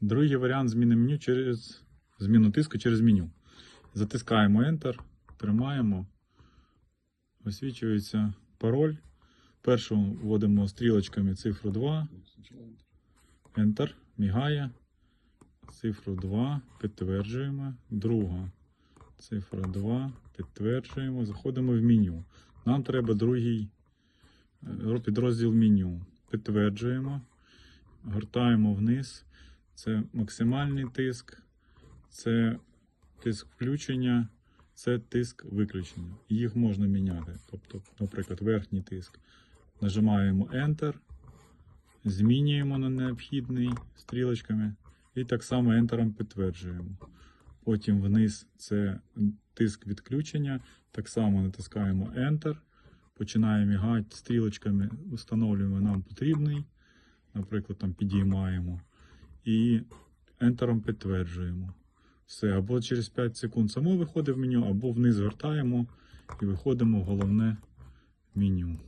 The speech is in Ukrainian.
Другий варіант зміни меню через зміну тиску через меню. Затискаємо Enter, тримаємо, висвічується пароль. Першу вводимо стрілочками цифру 2, Enter, мігає. Цифру 2, підтверджуємо. Друга. Цифра 2, підтверджуємо. Заходимо в меню. Нам треба другий е, підрозділ меню. Підтверджуємо. Гортаємо вниз. Це максимальний тиск, це тиск включення, це тиск виключення. Їх можна міняти. Тобто, наприклад, верхній тиск. Нажимаємо Enter, змінюємо на необхідний стрілочками і так само Enter підтверджуємо. Потім вниз це тиск відключення. Так само натискаємо Enter, починає мігати стрілочками, встановлюємо нам потрібний, наприклад, там підіймаємо і Enter підтверджуємо. Все, або через 5 секунд само виходить в меню, або вниз вертаємо і виходимо в головне меню.